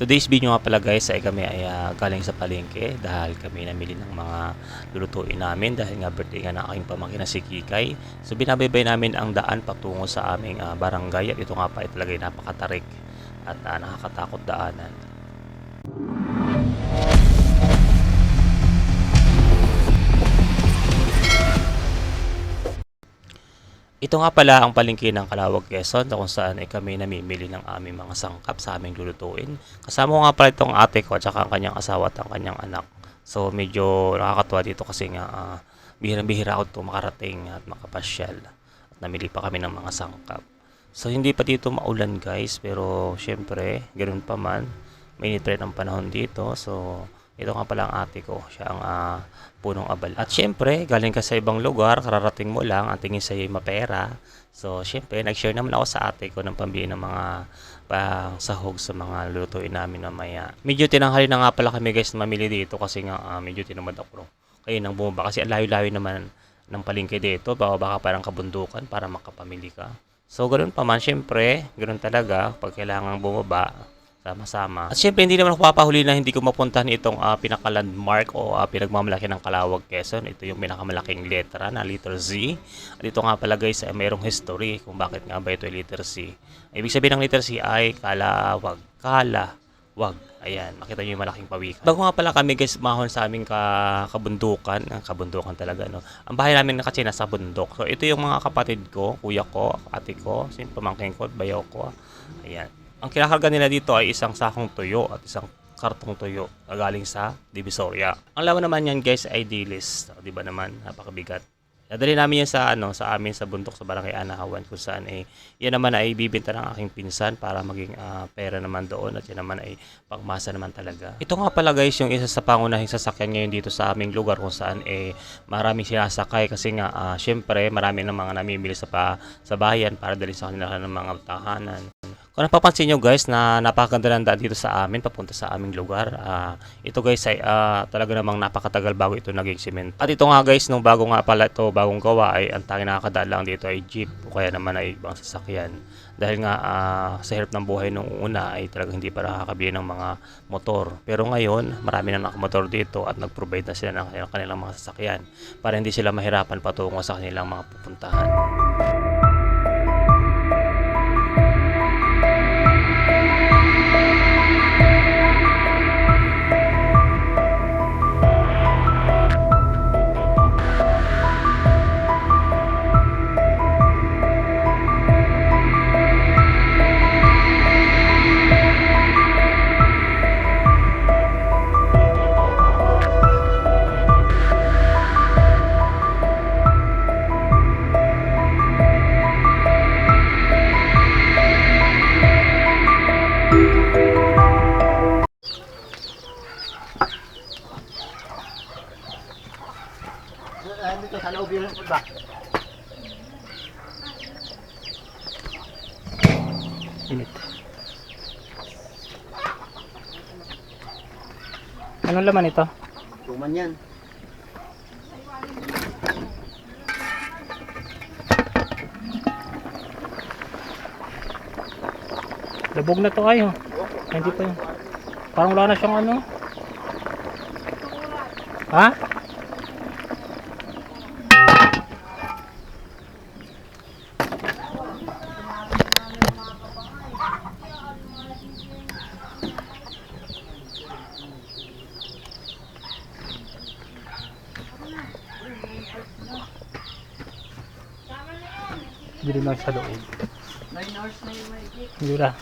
Today's video nga pala guys ay kami ay ah, galing sa palengke dahil kami namili ng mga lulutuin namin dahil nga birthday nga ng aking pamangkin na si Kikay. So binabaybay namin ang daan patungo sa aming ah, barangay at ito nga pa ay talaga napakatarik at ah, nakakatakot daanan. Ito nga pala ang palengke ng Kalawag Quezon na kung saan ay kami namimili ng aming mga sangkap sa aming lulutuin. Kasama ko nga pala itong ate ko at saka ang kanyang asawa at ang kanyang anak. So medyo nakakatuwa dito kasi nga ah, bihirang-bihira ako ito makarating at makapasyal. At namili pa kami ng mga sangkap. So hindi pa dito maulan guys pero syempre ganoon pa man mainit rin ang panahon dito. So ito nga pala ang ate ko. Siya ang ah, punong abal. At syempre, galing ka sa ibang lugar, kararating mo lang, ang tingin sa'yo ay mapera. So, syempre, nag-share naman ako sa ate ko ng pambili ng mga pang sahog sa mga lutuin namin mamaya. Medyo tinanghali na nga pala kami guys na mamili dito kasi nga ah, medyo tinamad ako. Kayo nang bumaba kasi layo-layo naman ng palengke dito. Baka baka parang kabundukan para makapamili ka. So, ganun pa man, syempre, ganun talaga pag kailangan bumaba, sama-sama. At syempre, hindi naman ako papahuli na hindi ko mapuntahan itong ah, pinaka-landmark o ah, pinagmamalaki ng Kalawag, Quezon. Ito yung pinakamalaking letra na letter Z. At ito nga pala guys, ay mayroong history kung bakit nga ba ito ay letter C. Ibig sabihin ng letter C ay Kalawag. Kalawag. Ayan, makita nyo yung malaking pawikan. Bago nga pala kami guys, mahon sa aming ka kabundukan. Ang kabundukan talaga, no? Ang bahay namin kasi nasa bundok. So, ito yung mga kapatid ko, kuya ko, ate ko, sin pamangkin ko, bayaw ko. Ayan. Ang kinakarga nila dito ay isang sakong tuyo at isang kartong tuyo na galing sa Divisoria. Ang laman naman yan guys ay dilis. O, di ba naman? Napakabigat. Nadali namin yan sa ano sa amin sa bundok sa Barangay Anahawan kung saan eh yan naman ay bibenta ng aking pinsan para maging ah, pera naman doon at yan naman ay pangmasa naman talaga. Ito nga pala guys yung isa sa pangunahing sasakyan ngayon dito sa aming lugar kung saan eh maraming sinasakay kasi nga ah, syempre marami ng mga namimili sa pa, sa bayan para dali sa kanila ng mga tahanan. Kung napapansin nyo guys na napakaganda ng daan dito sa amin papunta sa aming lugar. ah, ito guys ay ah, talaga namang napakatagal bago ito naging cement. At ito nga guys nung bago nga pala ito bagong gawa ay ang tanging nakakadaan lang dito ay jeep o kaya naman ay ibang sasakyan. Dahil nga ah, sa hirap ng buhay nung una ay talagang hindi pa nakakabili ng mga motor. Pero ngayon marami na nakamotor dito at nag-provide na sila ng kanilang mga sasakyan para hindi sila mahirapan patungo sa kanilang mga pupuntahan. Dito sa loob yung ba? Init. Anong laman ito? Tuman yan. Labog na to kayo. Ay, hindi pa yun. Parang wala na siyang ano. Ha? Bili lang sa loob. Dula.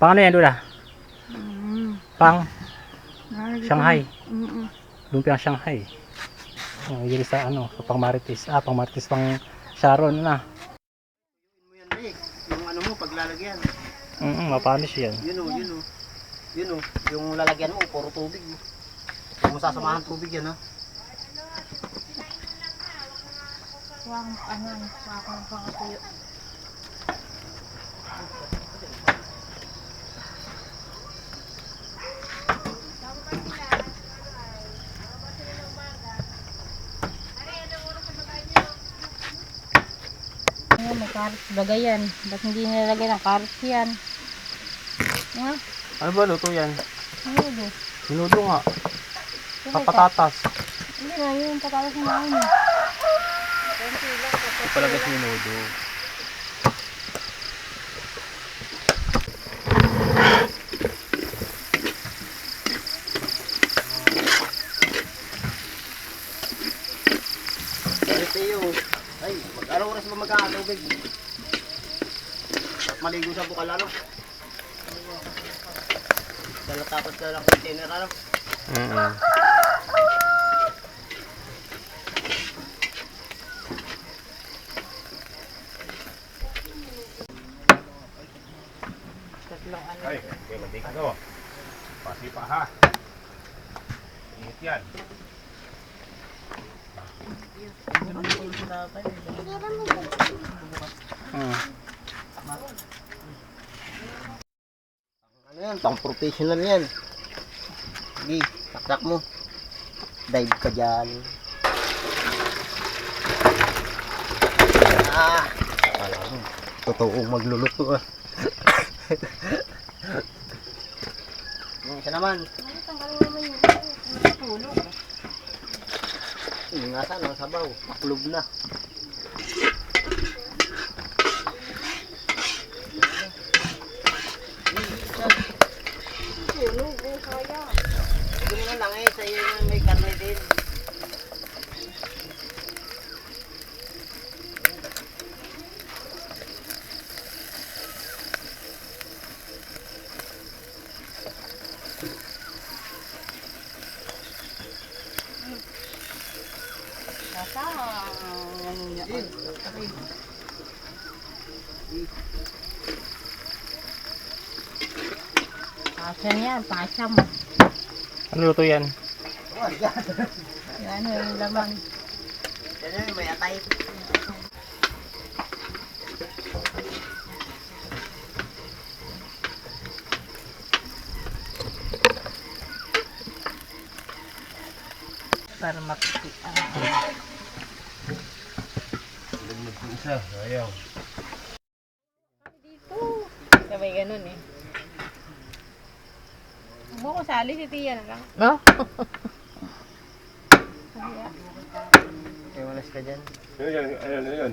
Pang ano yan, Dula? Pang Shanghai. Lumpiang Shanghai. Oh, yun sa ano, sa pang Marites. Ah, pang Marites pang Sharon na. mo yan, Nick. Yung ano mo, paglalagyan. Mm, mapanis yan. Yun o, yun o. Yun o. Yung lalagyan mo, puro tubig. Huwag mo sasamahan tubig yan ha. Huwag ano, huwag ng pangatuyo. May carrot bagay yan. Ba't hindi nilalagay ng carrot yan? Ha? Ano ba luto yan? Ano ba? Minudo nga. Papatatas. Hindi na, yung patatas na namin. Ito pala guys minudo. Ay, mag-araw oras ba magkakatubig? At maligo sa bukal, ano? Dala tapos ka lang container, ano? Mm Ay, okay, mantika to. Pasi pa ha. Ingat yan. Mm. Ano yan? Pang professional yan. Sige, taktak mo. Dive ka dyan. Ah! Akala mo, totoong magluluto ah. Isa naman. Yung nga sana, sabaw. Maklub na. Hindi mo na lang eh, sa iyo yung may karne din. Pasya yan, pasya mo. Ano luto yan? Yan. Yan, yung laman. Yan yun, may atay. Para makikita. Isa, ayaw. Sabay ganun eh. Huwag ko sali si Tia na lang. No? Kaya walas ka dyan. Ayun, ayun, ayun, ayun.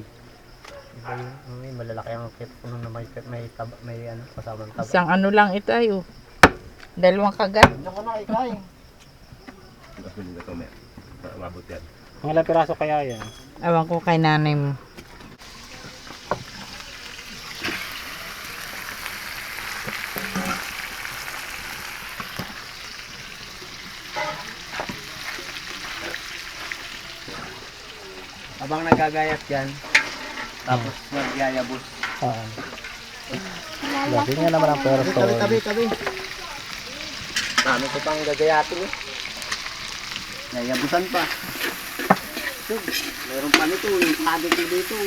Iba yun. May malalaki ang kit puno na may, may, taba, may ano, kasamang taba. Isang ano lang ito ay oh. Dalawang kagat. Diyan ka na, ikay. Tapos nila to, may. Para mabot yan. Mga ilang piraso kaya yan? Ewan ko kay nanay mo. Habang nagagayat yan, tapos nagyayabos. Oo. Lagi nga naman ang piraso. Tabi, tabi, tabi. Ano ko pang gagayatin eh. Yayabusan pa. Sug, Meron pa nito, yung sabi ko dito.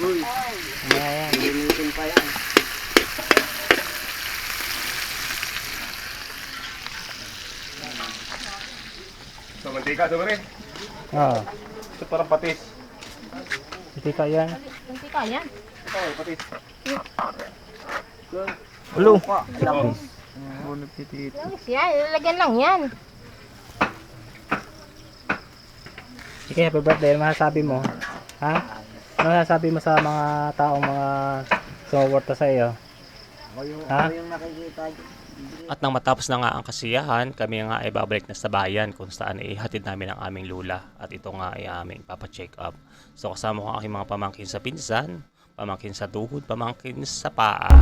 Uy, Ayan. linitin pa yan. So, mantika, ito ba rin? Oo. Ito parang patis. Hindi ka yan. Hindi ka yan. Ito, patis. Ulo. Lapis. Langis yan, ilalagyan lang yan. Sige, happy birthday. Ano masasabi mo? Ha? Ano masasabi mo sa mga taong mga sumuporta sa iyo? Ako yung, Ha? ako yung nakikita dyan. At nang matapos na nga ang kasiyahan, kami nga ay babalik na sa bayan kung saan ihatid namin ang aming lula at ito nga ay aming papacheck up. So kasama ko ang aking mga pamangkin sa pinsan, pamangkin sa tuhod, pamangkin sa paa.